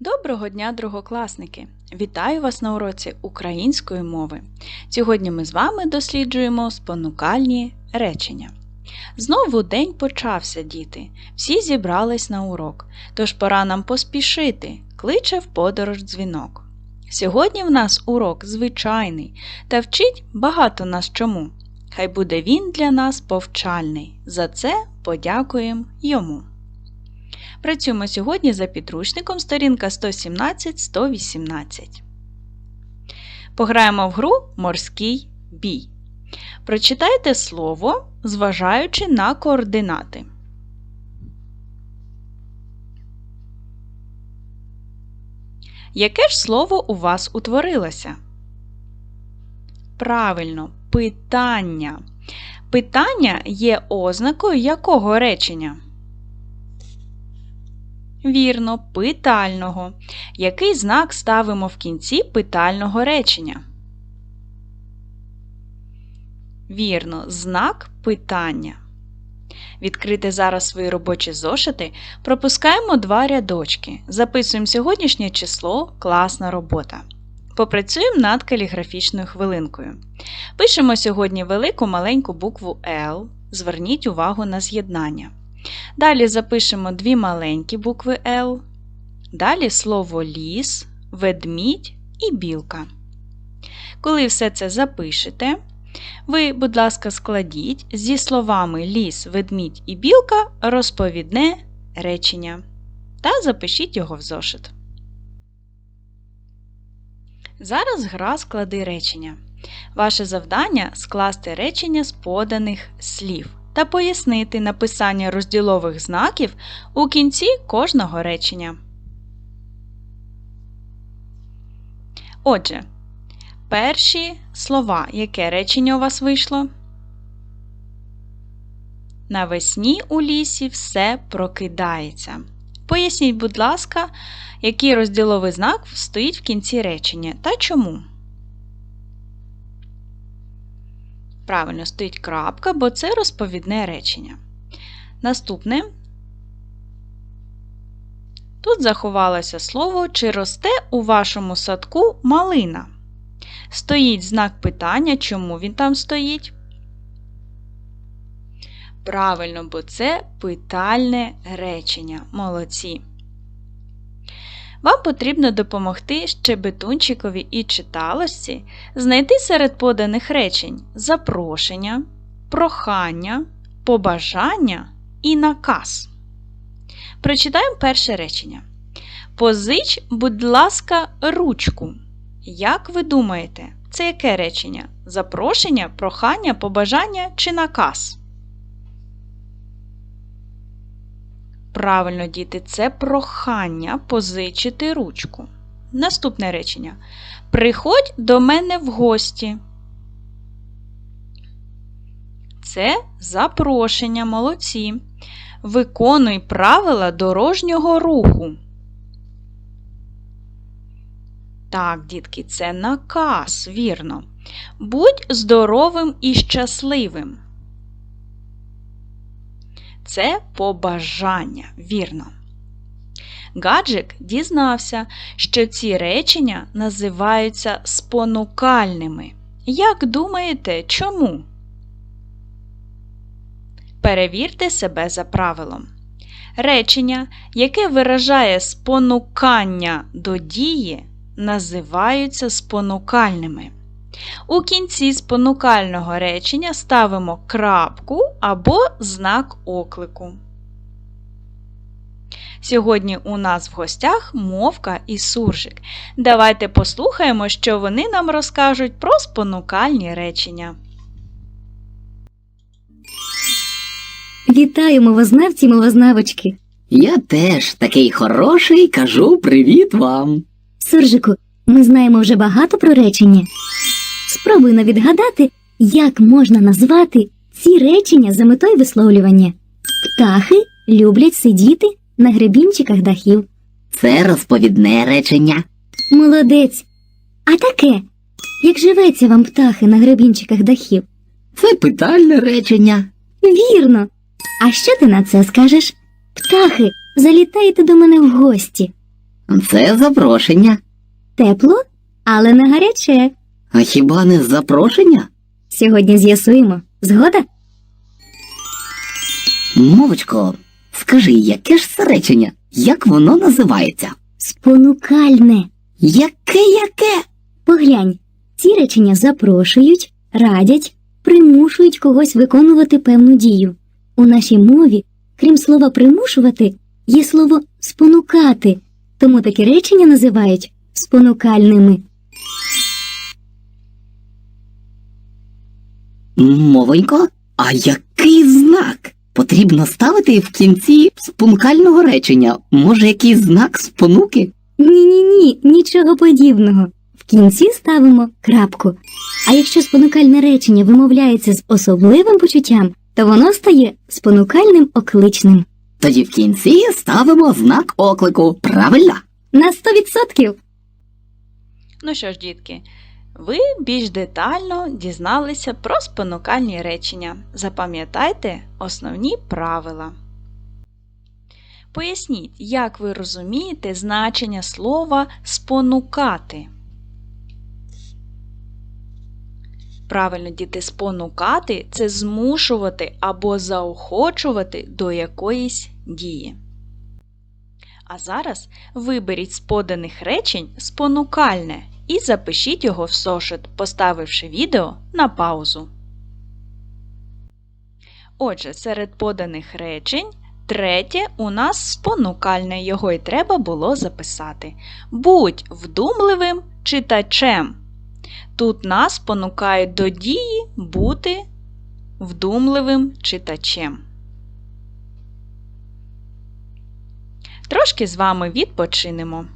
Доброго дня, другокласники! Вітаю вас на уроці української мови. Сьогодні ми з вами досліджуємо спонукальні речення. Знову день почався, діти. Всі зібрались на урок, тож пора нам поспішити, кличе в подорож дзвінок. Сьогодні в нас урок звичайний та вчить багато нас чому. Хай буде він для нас повчальний. За це подякуємо йому. Працюємо сьогодні за підручником сторінка 117-118. Пограємо в гру Морський бій. Прочитайте слово, зважаючи на координати. Яке ж слово у вас утворилося? Правильно, питання. Питання є ознакою якого речення? Вірно, питального. Який знак ставимо в кінці питального речення? Вірно, знак питання. Відкрити зараз свої робочі зошити, пропускаємо два рядочки. Записуємо сьогоднішнє число класна робота. Попрацюємо над каліграфічною хвилинкою. Пишемо сьогодні велику маленьку букву L. Зверніть увагу на з'єднання. Далі запишемо дві маленькі букви Л. Далі слово ліс, ведмідь і білка. Коли все це запишете, ви, будь ласка, складіть зі словами ліс, ведмідь і білка розповідне речення та запишіть його в зошит. Зараз гра склади речення. Ваше завдання скласти речення з поданих слів та пояснити написання розділових знаків у кінці кожного речення. Отже, перші слова, яке речення у вас вийшло? Навесні у лісі все прокидається. Поясніть, будь ласка, який розділовий знак стоїть в кінці речення та чому. Правильно стоїть крапка, бо це розповідне речення. Наступне. Тут заховалося слово, чи росте у вашому садку малина. Стоїть знак питання, чому він там стоїть? Правильно, бо це питальне речення. Молодці. Вам потрібно допомогти щебетунчикові і читалості знайти серед поданих речень запрошення, прохання, побажання і наказ. Прочитаємо перше речення. Позич, будь ласка, ручку. Як ви думаєте, це яке речення? Запрошення, прохання, побажання чи наказ? Правильно, діти, це прохання позичити ручку. Наступне речення. Приходь до мене в гості. Це запрошення молодці. Виконуй правила дорожнього руху. Так, дітки, це наказ, вірно. Будь здоровим і щасливим. Це побажання, вірно. Гаджик дізнався, що ці речення називаються спонукальними. Як думаєте, чому? Перевірте себе за правилом. Речення, яке виражає спонукання до дії, називаються спонукальними. У кінці спонукального речення ставимо крапку або знак оклику. Сьогодні у нас в гостях мовка і суржик. Давайте послухаємо, що вони нам розкажуть про спонукальні речення. Вітаю, мовознавці, мовознавочки. Я теж такий хороший кажу привіт вам. Суржику, ми знаємо вже багато про речення. Спробуй на відгадати, як можна назвати ці речення за метою висловлювання. Птахи люблять сидіти на гребінчиках дахів. Це розповідне речення. Молодець. А таке, як живеться вам птахи на гребінчиках дахів? Це питальне речення. Вірно. А що ти на це скажеш? Птахи, залітайте до мене в гості. Це запрошення. Тепло, але не гаряче. А хіба не запрошення? Сьогодні з'ясуємо. Згода? Мовочко, скажи, яке ж це речення? Як воно називається? Спонукальне. Яке яке? Поглянь, ці речення запрошують, радять, примушують когось виконувати певну дію. У нашій мові, крім слова примушувати, є слово спонукати, тому такі речення називають спонукальними. Мовонько, а який знак? Потрібно ставити в кінці спонукального речення. Може, якийсь знак спонуки? Ні, ні, ні, нічого подібного. В кінці ставимо крапку. А якщо спонукальне речення вимовляється з особливим почуттям, то воно стає спонукальним окличним. Тоді в кінці ставимо знак оклику. Правильно? На 100%! Ну що ж, дітки, ви більш детально дізналися про спонукальні речення. Запам'ятайте основні правила. Поясніть, як ви розумієте значення слова спонукати. Правильно, діти, спонукати це змушувати або заохочувати до якоїсь дії. А зараз виберіть з поданих речень спонукальне і запишіть його в зошит, поставивши відео на паузу. Отже, серед поданих речень третє у нас спонукальне, його й треба було записати. Будь вдумливим читачем. Тут нас спонукають до дії бути вдумливим читачем. Трошки з вами відпочинемо.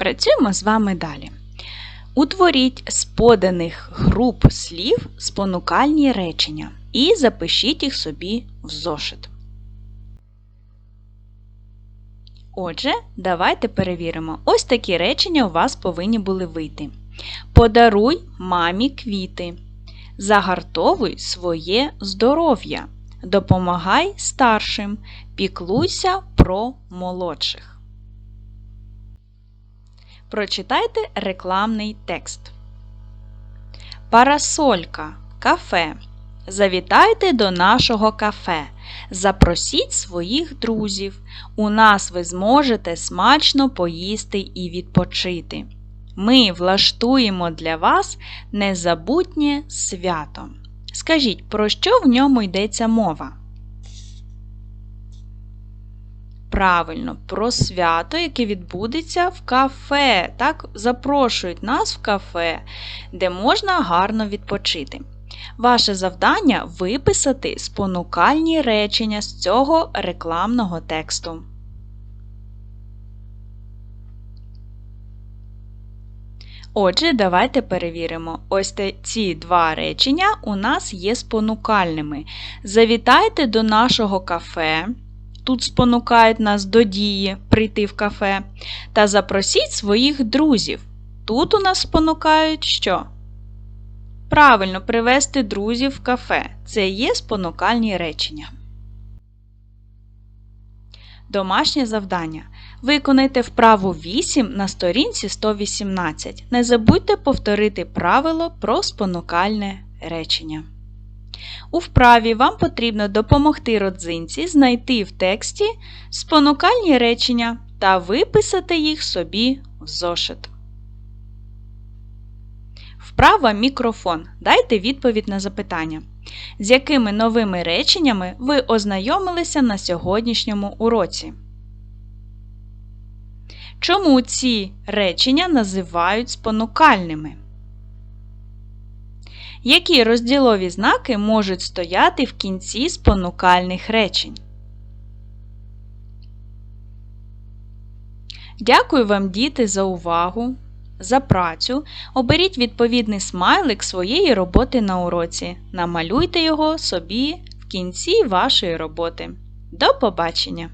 Працюємо з вами далі. Утворіть з поданих груп слів спонукальні речення і запишіть їх собі в зошит. Отже, давайте перевіримо. Ось такі речення у вас повинні були вийти. Подаруй мамі квіти. Загартовуй своє здоров'я. Допомагай старшим. Піклуйся про молодших. Прочитайте рекламний текст. Парасолька. Кафе. Завітайте до нашого кафе. Запросіть своїх друзів. У нас ви зможете смачно поїсти і відпочити. Ми влаштуємо для вас незабутнє свято. Скажіть, про що в ньому йдеться мова? Правильно, про свято, яке відбудеться в кафе. Так, запрошують нас в кафе, де можна гарно відпочити. Ваше завдання виписати спонукальні речення з цього рекламного тексту. Отже, давайте перевіримо. Ось ці два речення у нас є спонукальними. Завітайте до нашого кафе. Тут спонукають нас до дії прийти в кафе. Та запросіть своїх друзів. Тут у нас спонукають що? Правильно, привести друзів в кафе. Це є спонукальні речення. Домашнє завдання. Виконайте вправу 8 на сторінці 118. Не забудьте повторити правило про спонукальне речення. У вправі вам потрібно допомогти родзинці знайти в тексті спонукальні речення та виписати їх собі в зошит. Вправа мікрофон. Дайте відповідь на запитання. З якими новими реченнями ви ознайомилися на сьогоднішньому уроці? Чому ці речення називають спонукальними? Які розділові знаки можуть стояти в кінці спонукальних речень? Дякую вам, діти, за увагу, за працю. Оберіть відповідний смайлик своєї роботи на уроці. Намалюйте його собі в кінці вашої роботи. До побачення!